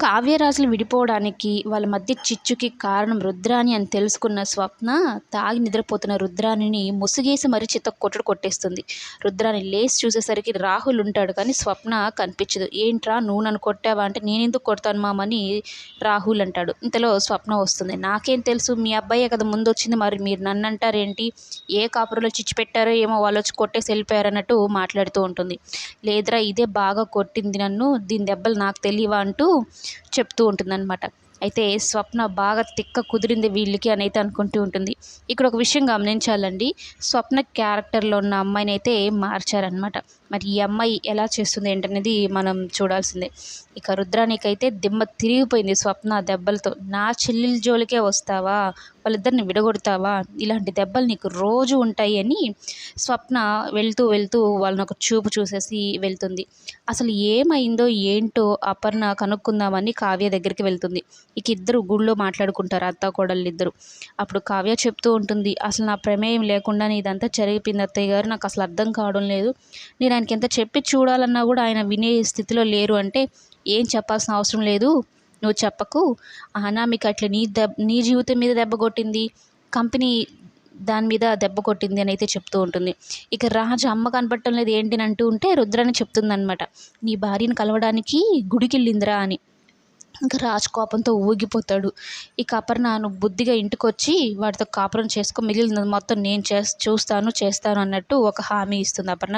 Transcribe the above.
కావ్యరాజులు విడిపోవడానికి వాళ్ళ మధ్య చిచ్చుకి కారణం రుద్రాణి అని తెలుసుకున్న స్వప్న తాగి నిద్రపోతున్న రుద్రాణిని ముసుగేసి మరీ చిత్త కొట్టుడు కొట్టేస్తుంది. రుద్రాణి లేచి చూసేసరికి రాహుల్ ఉంటాడు కానీ స్వప్న కనిపించదు. ఏంట్రా నువ్వు నన్ను కొట్టావా అంటే నేను ఎందుకు కొడతాను మామని రాహుల్ అంటాడు. ఇంతలో స్వప్న వస్తుంది. నాకేం తెలుసు మీ అబ్బాయే కదా ముందు వచ్చింది మరి మీరు నన్ను అంటారేంటి? ఏ కాపురలో చిచ్చు పెట్టారో ఏమో వాళ్ళు వచ్చి కొట్టేసి వెళ్ళిపోయారన్నట్టు మాట్లాడుతూ ఉంటుంది. లేదురా ఇదే బాగా కొట్టింది నన్ను దీని దెబ్బలు నాకు తెలియవా అంటూ చెప్తూ ఉంటుందన్నమాట. అయితే స్వప్న బాగా తిక్క కుదిరింది వీళ్ళకి అని అయితే అనుకుంటూ ఉంటుంది. ఇక్కడ ఒక విషయం గమనించాలండి. స్వప్న క్యారెక్టర్లో ఉన్న అమ్మాయిని అయితే మార్చారనమాట మరి ఈ అమ్మాయి ఎలా చేస్తుంది ఏంటనేది మనం చూడాల్సిందే. ఇక రుద్రానికి అయితే దిమ్మ తిరిగిపోయింది స్వప్న దెబ్బలతో. నా చెల్లెల జోలికే వస్తావా? వాళ్ళిద్దరిని విడగొడతావా? ఇలాంటి దెబ్బలు నీకు రోజు ఉంటాయి అని స్వప్న వెళ్తూ వెళ్తూ వాళ్ళని ఒక చూపు చూసేసి వెళ్తుంది. అసలు ఏమైందో ఏంటో అపర్ణ కనుక్కుందామని కావ్య దగ్గరికి వెళ్తుంది. ఇక ఇద్దరు గుళ్ళో మాట్లాడుకుంటారు అత్త కోడళ్ళు ఇద్దరు. అప్పుడు కావ్య చెప్తూ ఉంటుంది అసలు నా ప్రమేయం లేకుండా ఇదంతా జరిగిపోయింది అత్తయ్య గారు నాకు అసలు అర్థం కావడం లేదు. నేను ఆయనకి ఎంత చెప్పి చూడాలన్నా కూడా ఆయన వినే స్థితిలో లేరు అంటే ఏం చెప్పాల్సిన అవసరం లేదు. నువ్వు చెప్పకు. అనామిక అట్లా నీ దెబ్బ నీ జీవితం మీద దెబ్బ కొట్టింది కంపెనీ దాని మీద దెబ్బ కొట్టింది అని అయితే చెప్తూ ఉంటుంది. ఇక రాజు అమ్మ కనపడటం లేదు ఏంటి? అని అంటూ ఉంటే రుద్రాని చెప్తుందనమాట నీ భార్యను కలవడానికి గుడికి వెళ్ళిందిరా అని. ఇంకా రాజు కోపంతో ఊగిపోతాడు. ఇక అపర్ణ బుద్ధిగా ఇంటికి వచ్చి వాడితో కాపురం చేసుకో మిగిలిన మొత్తం నేను చేస్ చూస్తాను చేస్తాను అన్నట్టు ఒక హామీ ఇస్తుంది అపర్ణ.